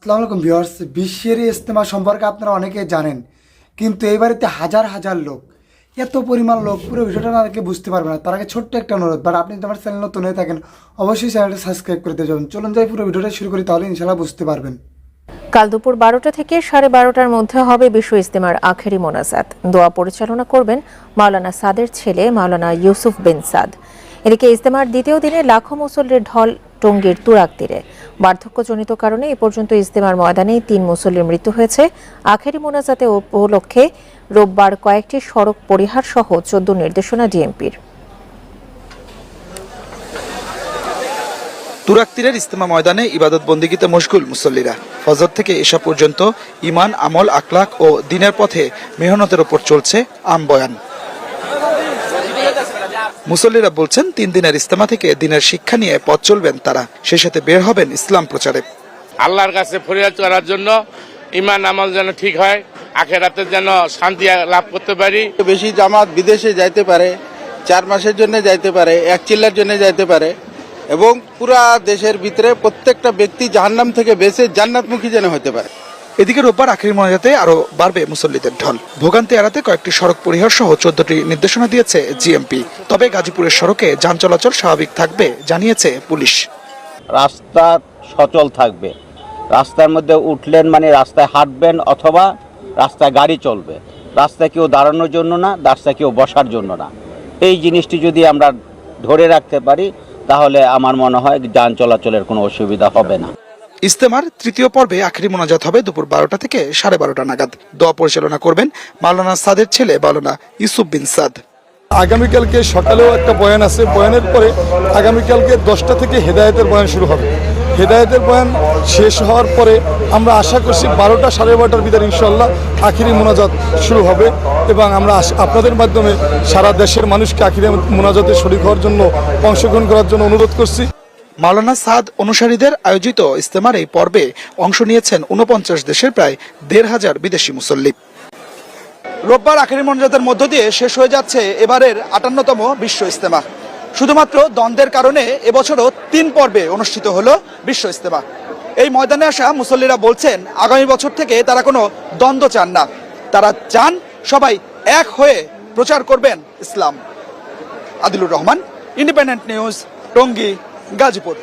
আসসালামু আলাইকুম বিশ্বের ইজতেমা সম্পর্কে আপনারা অনেকেই জানেন, কিন্তু এই বাড়িতে হাজার হাজার লোক, এত পরিমাণ লোক, পুরো না দেখলে বুঝতে পারবে না। তার আগে ছোট্ট একটা অনুরোধ বাট আপনি যদি আমার চ্যানেল নতুন হয়ে থাকেন, অবশ্যই চ্যানেলটা সাবস্ক্রাইব করতে যাবেন। চলুন যাই, পুরো ভিডিওটা শুরু করি, তাহলে ইনশাল্লাহ বুঝতে পারবেন। কাল দুপুর বারোটা থেকে সাড়ে বারোটার মধ্যে হবে বিশ্ব ইস্তেমার আখেরি মোনাজাত। দোয়া পরিচালনা করবেন মাওলানা সাদের ছেলে, মাওলানা ইউসুফ বিন সাদ। এদিকে ইস্তেমার দ্বিতীয় দিনে লাখো মুসল্লির ঢল টঙ্গীর তুরাক তীরে। বার্ধক্যজনিত কারণে এ পর্যন্ত ইজতেমার ময়দানে তিন মুসল্লির মৃত্যু হয়েছে। আখেরি মোনাজাতে উপলক্ষে রোববার কয়েকটি সড়ক পরিহার সহ চোদ্দ নির্দেশনা ডিএমপির। তুরাক তীরের ইস্তেমা ময়দানে ইবাদত বন্দিগিতে মশগুল মুসল্লিরা। ফজর থেকে এসা পর্যন্ত ইমান আমল আকলাক ও দিনের পথে মেহনতের ওপর চলছে আম বয়ান। মুসল্লিরা বলছেন তিন দিনের ইস্তেমা থেকে দিনের শিক্ষা নিয়ে পথ চলবেন তারা। সেই সাথে বের হবেন ইসলাম প্রচারে। আল্লাহর কাছে ফরিয়াদ করার জন্য ইমান আমল যেন ঠিক হয় আখেরাতে যেন শান্তি লাভ করতে পারি। বেশি জামাত বিদেশে যাইতে পারে চার মাসের জন্য যাইতে পারে এক চিল্লার জন্য যাইতে পারে এবং পুরা দেশের ভিতরে প্রত্যেকটা ব্যক্তি জাহান্নাম থেকে বেঁচে জান্নাতমুখী যেন হতে পারে। এদিকে রোববার আখেরি ময়দাতে আরও বাড়বে মুসল্লিদের ঢল। ভোগান্তি এড়াতে কয়েকটি সড়ক পরিহার সহ চোদ্দটি নির্দেশনা দিয়েছে জিএমপি। তবে গাজীপুরের সড়কে যান চলাচল স্বাভাবিক থাকবে, জানিয়েছে পুলিশ। রাস্তা সচল থাকবে। রাস্তার মধ্যে উঠলেন মানে রাস্তায় হাঁটবেন অথবা রাস্তায় গাড়ি চলবে। রাস্তায় কেউ দাঁড়ানোর জন্য না রাস্তায় কেউ বসার জন্য না। এই জিনিসটি যদি আমরা ধরে রাখতে পারি, তাহলে আমার মনে হয় যান চলাচলের কোনো অসুবিধা হবে না। ইস্তেমার তৃতীয় পর্বে আখেরি মোনাজাত হবে দুপুর বারোটা থেকে সাড়ে বারোটা নাগাদ। দোয়া পরিচালনা করবেন মাওলানা সাদের ছেলে মাওলানা ইউসুফ বিন সাদ। আগামীকালকে সকালেও একটা বয়ান আছে। বয়ানের পরে আগামীকালকে দশটা থেকে হেদায়তের বয়ান শুরু হবে। হেদায়েতের বয়ান শেষ হওয়ার পরে আমরা আশা করছি বারোটা সাড়ে বারোটার ভিতরে ইনশাল্লাহ আখিরি মোনাজাত শুরু হবে এবং আমরা আপনাদের মাধ্যমে সারা দেশের মানুষকে আখিরি মোনাজাতে শরিক হওয়ার জন্য অংশগ্রহণ করার জন্য অনুরোধ করছি। মাওলানা সাদ অনুসারীদের আয়োজিত ইস্তেমার এই পর্বে অংশ নিয়েছেন উনপঞ্চাশ দেশের প্রায় দেড় হাজার বিদেশি মুসল্লি। রোববার আখেরি মোনাজাতের মধ্য দিয়ে শেষ হয়ে যাচ্ছে এবারের আটান্নতম বিশ্ব ইস্তেমা। শুধুমাত্র দ্বন্দ্বের কারণে এবছরও তিন পর্বে অনুষ্ঠিত হলো বিশ্ব ইস্তেমা। এই ময়দানে আসা মুসল্লিরা বলছেন, আগামী বছর থেকে তারা কোনো দ্বন্দ্ব চান না। তারা চান সবাই এক হয়ে প্রচার করবেন ইসলাম। Adilur Rahman, Independent News, Tongi. Gazipur.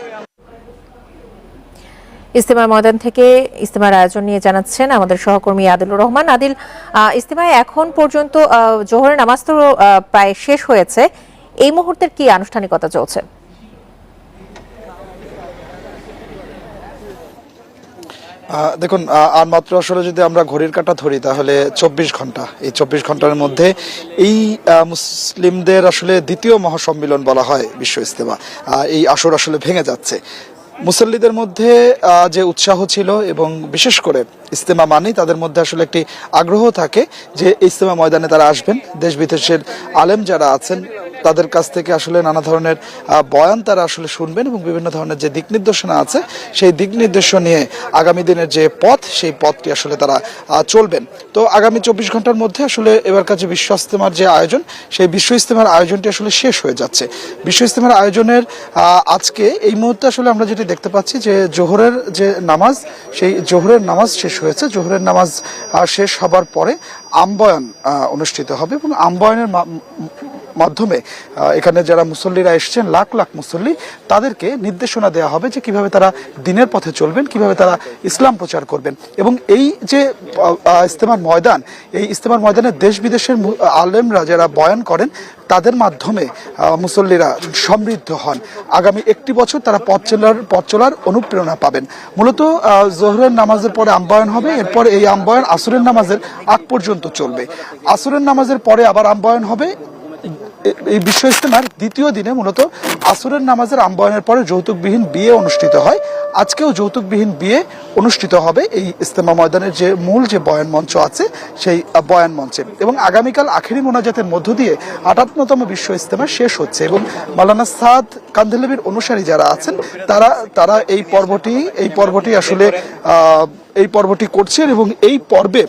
ইস্তেমার ময়দান থেকে ইস্তেমার আয়োজন নিয়ে জানাচ্ছেন আমাদের সহকর্মী আদিলুর রহমান। আদিল ইস্তেমায় এখন পর্যন্ত জোহরের নামাজ তো প্রায় শেষ হয়েছে। এই মুহূর্তের কি আনুষ্ঠানিকতা চলছে? দেখুন আর মাত্র আসলে যদি আমরা ঘড়ির কাটা ধরি, তাহলে চব্বিশ ঘণ্টা। এই চব্বিশ ঘণ্টার মধ্যে এই মুসলিমদের আসলে দ্বিতীয় মহাসম্মিলন বলা হয় বিশ্ব ইস্তেমা। এই আসর আসলে ভেঙে যাচ্ছে। মুসল্লিদের মধ্যে যে উৎসাহ ছিল এবং বিশেষ করে ইস্তেমা মানেই তাদের মধ্যে আসলে একটি আগ্রহ থাকে যে ইস্তেমা ময়দানে তারা আসবেন। দেশ বিদেশের আলেম যারা আছেন, তাদের কাছ থেকে আসলে নানা ধরনের বয়ান তারা আসলে শুনবেন এবং বিভিন্ন ধরনের যে দিক নির্দেশনা আছে, সেই দিক নির্দেশনা নিয়ে আগামী দিনের যে পথ, সেই পথটি আসলে তারা চলবেন। তো আগামী চব্বিশ ঘণ্টার মধ্যে আসলে এবার কাছে বিশ্ব ইস্তেমার যে আয়োজন, সেই বিশ্ব ইস্তেমার আয়োজনটি আসলে শেষ হয়ে যাচ্ছে। বিশ্ব ইস্তেমার আয়োজনের আজকে এই মুহূর্তে আসলে আমরা যেটি দেখতে পাচ্ছি যে জোহরের যে নামাজ, সেই জোহরের নামাজ শেষ হয়েছে। জোহরের নামাজ শেষ হবার পরে আম্বয়ন অনুষ্ঠিত হবে এবং আম্বয়নের মাধ্যমে এখানে যারা মুসল্লিরা এসেছেন, লাখ লাখ মুসল্লি, তাদেরকে নির্দেশনা দেওয়া হবে যে কীভাবে তারা দিনের পথে চলবেন, কীভাবে তারা ইসলাম প্রচার করবেন। এবং এই যে ইস্তেমার ময়দান, এই ইস্তেমার ময়দানে দেশ বিদেশের আলেমরা যারা বয়ান করেন, তাদের মাধ্যমে মুসল্লিরা সমৃদ্ধ হন। আগামী একটি বছর তারা পথ চলার পথ চলার অনুপ্রেরণা পাবেন। মূলত জোহরের নামাজের পরে আম্বায়ন হবে, এরপর এই আম্বায়ন আসরের নামাজের আগ পর্যন্ত চলবে। আসরের নামাজের পরে আবার আম্বায়ন হবে এই বিশ্ব ইস্তেমার দ্বিতীয় দিনে মূলত আসরের নামাজের আম্বায়নের পরে যৌতুকবিহীন বিয়ে অনুষ্ঠিত হয়। আজকেও যৌতুকবিহীন বিয়ে অনুষ্ঠিত হবে এই ইস্তেমা ময়দানের যে মূল যে বয়ান মঞ্চ আছে, সেই বয়ান মঞ্চে। এবং আগামীকাল আখেরি মোনাজাতের মধ্য দিয়ে আটাত্ততম বিশ্ব ইস্তেমা শেষ হচ্ছে এবং মালানা সাদ কান্ধেলেবির অনুসারী যারা আছেন, তারা তারা এই পর্বটি এই পর্বটি আসলে এই পর্বটি করছেন এবং এই পর্বে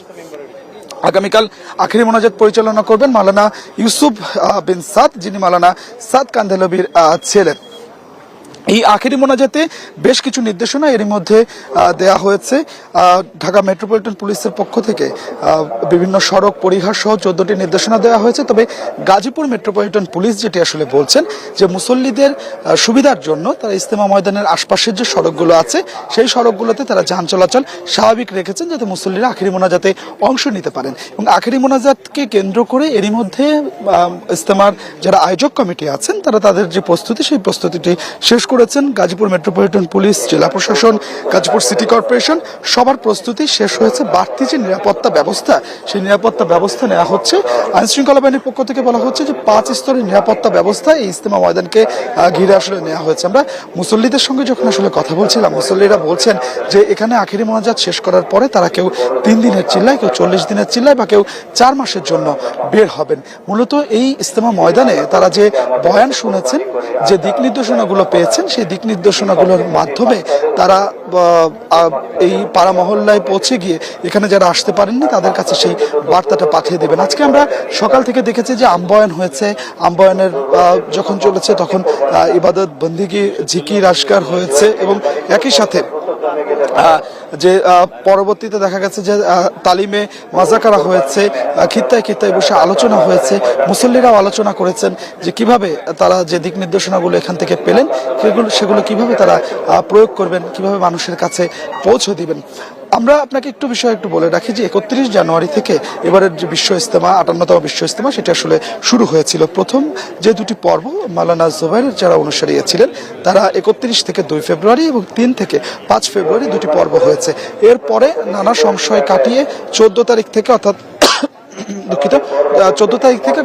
আগামীকাল আখেরি মোনাজাত পরিচালনা করবেন মালানা ইউসুফ বিন সাদ যিনি মালানা সাদ কান্দেলবির আহ, ছেলে এই আখেরি মোনাজাতে বেশ কিছু নির্দেশনা এর মধ্যে দেয়া হয়েছে। ঢাকা মেট্রোপলিটন পুলিশের পক্ষ থেকে বিভিন্ন সড়ক পরিহার সহ চোদ্দটি নির্দেশনা দেওয়া হয়েছে। তবে গাজীপুর মেট্রোপলিটন পুলিশ যেটি আসলে বলছেন যে মুসল্লিদের সুবিধার জন্য তারা ইস্তেমা ময়দানের আশপাশের যে সড়কগুলো আছে, সেই সড়কগুলোতে তারা যান চলাচল স্বাভাবিক রেখেছেন যাতে মুসল্লিরা আখেরি মোনাজাতে অংশ নিতে পারেন। এবং আখেরি মোনাজাতকে কেন্দ্র করে এরই মধ্যে ইস্তেমার যারা আয়োজক কমিটি আছেন, তারা তাদের যে প্রস্তুতি, সেই প্রস্তুতিটি শেষ করেছেন গাজীপুর মেট্রোপলিটন পুলিশ, জেলা প্রশাসন, গাজীপুর সিটি কর্পোরেশন। সবার প্রস্তুতি শেষ হয়েছে, বাড়তি যে নিরাপত্তা ব্যবস্থা, সেই নিরাপত্তা ব্যবস্থা নেওয়া হচ্ছে। আইন শৃঙ্খলা বাহিনীর পক্ষ থেকে বলা হচ্ছে যে পাঁচ স্তরের নিরাপত্তা ব্যবস্থা এই ইস্তেমা ময়দানকে ঘিরে আসলে নেওয়া হয়েছে। আমরা মুসল্লিদের সঙ্গে যখন আসলে কথা বলছিলাম, মুসল্লিরা বলছেন যে এখানে আখেরি মোনাজাত শেষ করার পরে তারা কেউ তিন দিনের চিল্লায়, কেউ চল্লিশ দিনের চিল্লায় বা কেউ চার মাসের জন্য বের হবেন। মূলত এই ইস্তেমা ময়দানে তারা যে বয়ান শুনেছেন, যে দিক নির্দেশনাগুলো পেয়েছেন সেই দিক নির্দেশনাগুলোর মাধ্যমে তারা এই পাড়া মহল্লায় পৌঁছে গিয়ে এখানে যারা আসতে পারেননি তাদের কাছে সেই বার্তাটা পাঠিয়ে দেবেন। আজকে আমরা সকাল থেকে দেখেছি যে আম্বয়ন হয়েছে। আম্বয়নের যখন চলেছে তখন ইবাদত বন্দিগি ঝিকির আশকার হয়েছে এবং একই সাথে যে পরবর্তীতে দেখা গেছে যে তালিমে মাজা করা হয়েছে খিত্তায় খিত্তায় বসে আলোচনা হয়েছে, মুসল্লিরাও আলোচনা করেছেন যে কীভাবে তারা যে দিক নির্দেশনাগুলো এখান থেকে পেলেন, সেগুলো সেগুলো কীভাবে তারা প্রয়োগ করবেন, কীভাবে মানুষের কাছে পৌঁছে দিবেন। আমরা আপনাকে একটু বিষয় একটু বলে রাখি যে একত্রিশ জানুয়ারি থেকে এবারের যে বিশ্ব ইস্তেমা আটান্নতম বিশ্ব ইস্তেমা সেটা আসলে শুরু হয়েছিল। প্রথম যে দুটি পর্ব মালানা জোবাইরের যারা অনুসারী ছিলেন, তারা একত্রিশ থেকে দুই ফেব্রুয়ারি এবং তিন থেকে পাঁচ ফেব্রুয়ারি দুটি পর্ব হয়েছে। এরপরে নানা সংশয় কাটিয়ে চোদ্দ তারিখ থেকে অর্থাৎ দুঃখিত চোদ্দ তারিখ থেকে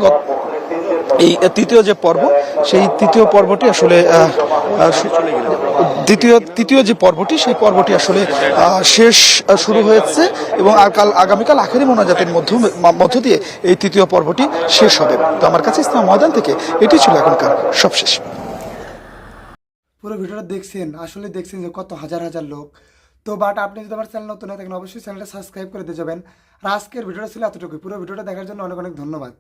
এই তৃতীয় যে পর্ব, সেই তৃতীয় পর্বটি আসলে দ্বিতীয়, তৃতীয় যে পর্বটি, সেই পর্বটি আসলে শেষ শুরু হয়েছে এবং আর কাল, আগামীকাল আখেরি মোনাজাতের মধ্য মধ্য দিয়ে এই তৃতীয় পর্বটি শেষ হবে। তো আমার কাছে ইসলাম ময়দান থেকে এটি ছিল এখনকার সবশেষ। পুরো ভিডিওটা দেখছেন, আসলে দেখছেন যে কত হাজার হাজার লোক। তো বাট আপনি যদি আমার চ্যানেল নতুন হয়ে থাকেন, অবশ্যই চ্যানেলটা সাবস্ক্রাইব করে দিয়ে যাবেন। আর আজকের ভিডিওটা ছিল এতটুকুই। পুরো ভিডিওটা দেখার জন্য অনেক অনেক ধন্যবাদ।